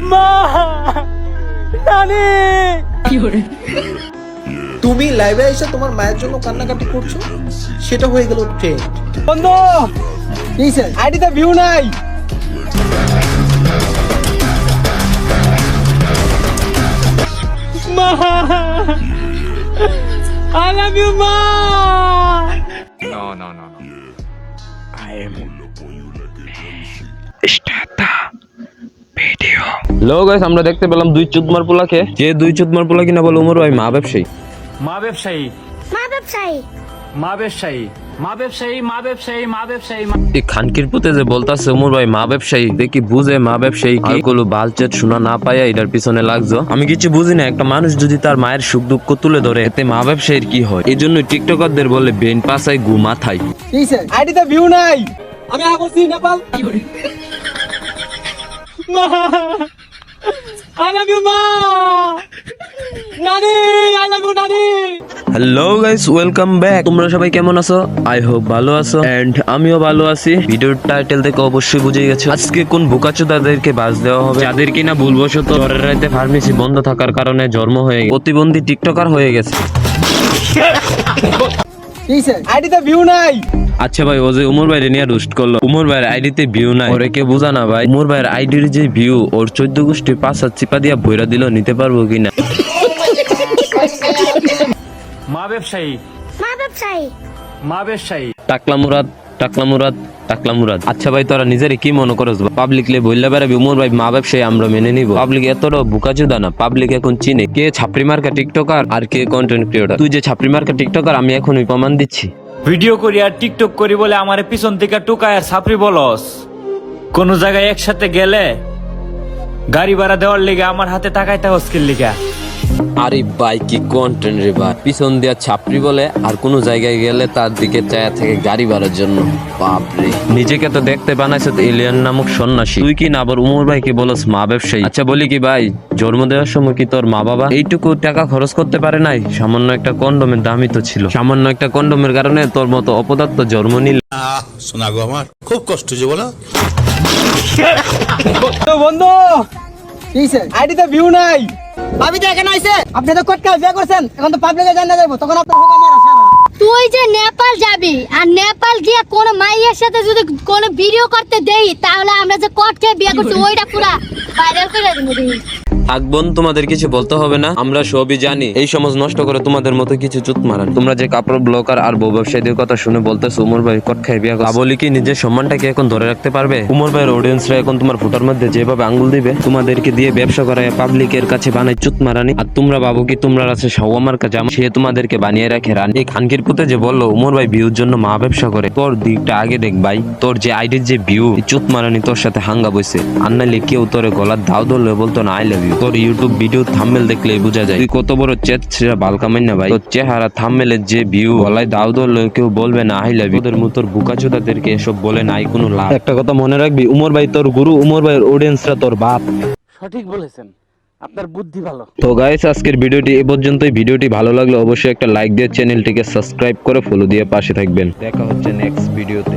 মা! নানি! তুমি লাইভে এসে তোমার মায়ের জন্য কান্নাকাটি করছ? সেটা হয়ে গেল ট্রেন্ড বন্ধু! আইডিতে ভিউ নাই। মা! আই লাভ ইউ মা! লো গাইস আমরা দেখতে পেলাম দুই চুদমার পোলাকে। যে দুই চুদমার পোলা কিনা বলে উমর ভাই মা ব্যবসায়ী। মা ব্যবসায়ী। মা ব্যবসায়ী। মা ব্যবসায়ী। মা ব্যবসায়ী মা ব্যবসায়ী মা ব্যবসায়ী এই খানকির পুতে যে বলতাছে উমর ভাই মা ব্যবসায়ী দেখি বুঝে মা ব্যবসায়ী কি? গুলো বালচেট শোনা না পাইয়া এটার পিছনে লাগছো আমি কিছু বুঝি না একটা মানুষ যদি তার মায়ের সুখ দুঃখ তুলে ধরে এতে মা ব্যবসায়ীর কি হয়? এই জন্য টিকটকারদের বলে বেন পাসাই গু মাথায়। আইডিতে ভিউ নাই। আমি আগে Nepal hello guys welcome back তোমরা সবাই কেমন আছো? আই হোপ ভালো আছো। এন্ড আমিও ভালো আছি। ভিডিওর টাইটেল থেকে অবশ্যই বুঝে গেছো। আজকে কোন বোকাচোদাদেরকে বাস দেওয়া হবে? যাদের কিনা ভুলবশত জ্বরের রাতে ফার্মেসি বন্ধ থাকার কারণে জন্ম হয়ে গেছে। প্রতিবন্ধী টিকটকার হয়ে গেছে। আইডিতে ভিউ নাই। আচ্ছা ভাই ও যে উমর ভাইরে নিয়ে রুস্ট করল উমর ভাইয়ের আইডিতে ভিউ নাই। ওরে কে বোঝা না ভাই উমর ভাইয়ের আইডির যে ভিউ ওর চোদ্দ গোষ্ঠী পাঁচ হাত চিপা দিয়া ভৈরা দিল নিতে পারব কিনা? মা ব্যবসায়ী। মা ব্যবসায়ী। মা ব্যবসায়ী। টাকলা মুরাদ। টাকলা মুরাদ টাকলা মুরাদ। আচ্ছা ভাই তোরা নিজেরই কি মনে করস পাবলিকলে বললে বেড়াবি উমর ভাই মা ব্যবসায়ী আমরা মেনে নিব। পাবলিক এতটা বুকাচুদা না পাবলিক এখন চিনে কে ছাপরি মার্কা টিকটকার আর কে কন্টেন্ট ক্রিয়েটর তুই যে ছাপরি মার্কা টিকটকার আমি এখনই প্রমাণ দিচ্ছি। ভিডিও করি আর টিকটক করি বলে আমার পিছন থেকে টুকায় আর সাপড়ি বলস। কোন জায়গায় একসাথে গেলে গাড়ি ভাড়া দেওয়ার লিগে আমার হাতে টাকায় তা হস্কিল লিগা আরে ভাই কি কন্টেন্ট রে ভাই? পিছন দিয়া ছাপরি বলে আর কোনো জায়গায় গেলে তার দিকে চায়া থেকে গাড়ি ভাড়ার জন্য। বাপরে। নিজেকে তো দেখতে বানাইছে তো এলিয়ান নামক সন্ন্যাসী। তুই কি না আবার উমর ভাইকে বলস মা ব্যবসায়ী? আচ্ছা বলি কি ভাই জন্ম দেওয়ার সময় কি তোর মা বাবা এইটুকু টাকা খরচ করতে পারে নাই? সামান্য একটা কন্ডোমের দামই তো ছিল। সামান্য একটা কন্ডোমের কারণে তোর মতো অপদার্থ জন্ম নিল। শোনা গো আমার খুব কষ্ট যে বলো। তো বন্ধু আইডিতে ভিউ নাই। ভাবি তো এখানে আইছে। আপনি তো কোটকা বিয়ে করছেন, এখন তো পাবলিকে জানা যাব। তুই যে নেপাল যাবি আর নেপাল গিয়ে কোন মাইয়ের সাথে যদি কোন ভিডিও করতে দেই, তাহলে আমরা যে কটকে বিয়ে করছি, ওইটা পুরা ভাইরাল করে দিব দিন থাক বোন, তোমাদের কিছু বলতে হবে না। আমরা সবই জানি, এই সমাজ নষ্ট করে তোমাদের মতো কিছু চুত মারান। তোমরা যে কাপড় ব্লকার আর বউ ব্যবসায়ীদের কথা শুনে বলতেছো, উমর ভাই কট খাই বিয়া করছে। বলি কি, নিজের সম্মানটাকে এখন ধরে রাখতে পারবে? উমর ভাইয়ের অডিয়েন্সরা এখন তোমার ফুটার মধ্যে যেভাবে আঙ্গুল দিবে, তোমাদেরকে দিয়ে ব্যবসা করায় পাবলিকের কাছে বানায় চুত মারানি। আর তোমরা বাবু কি তোমরা আছে সওয়ামার কাছে সে তোমাদেরকে বানিয়ে রাখে রান। এই খানকির পুতে যে বলল, উমর ভাই ভিউর জন্য মা ব্যবসা করে, তোর দিকটা আগে দেখ ভাই। তোর যে আইডির যে ভিউ চুত মারানি তোর সাথে হাঙ্গা বসে আর নাইলে কেউ তোর গলার দাও ধরলে বলতো না আই লাভ ইউ তোর ইউটিউব ভিডিও থাম্বেল দেখলেই বোঝা যায়। তুই কত বড় চেত সেটা বাল কামাই না ভাই। তোর চেহারা থাম্বেলের যে ভিউ গলায় দাও ধরলে কেউ বলবে না আই লাভ ইউ তোদের মতোর বুকাচোদাদেরকে এসব বলে নাই কোনো লাভ। একটা কথা মনে রাখবি উমর ভাই তোর গুরু উমর ভাইয়ের অডিয়েন্সরা তোর বাপ। সঠিক বলেছেন। আপনার বুদ্ধি ভালো। তো গাইস আজকের ভিডিওটি এ পর্যন্তই। ভিডিওটি ভালো লাগলে অবশ্যই একটা লাইক দিয়ে চ্যানেলটিকে সাবস্ক্রাইব করে ফলো দিয়ে পাশে থাকবেন। দেখা হচ্ছে নেক্সট ভিডিওতে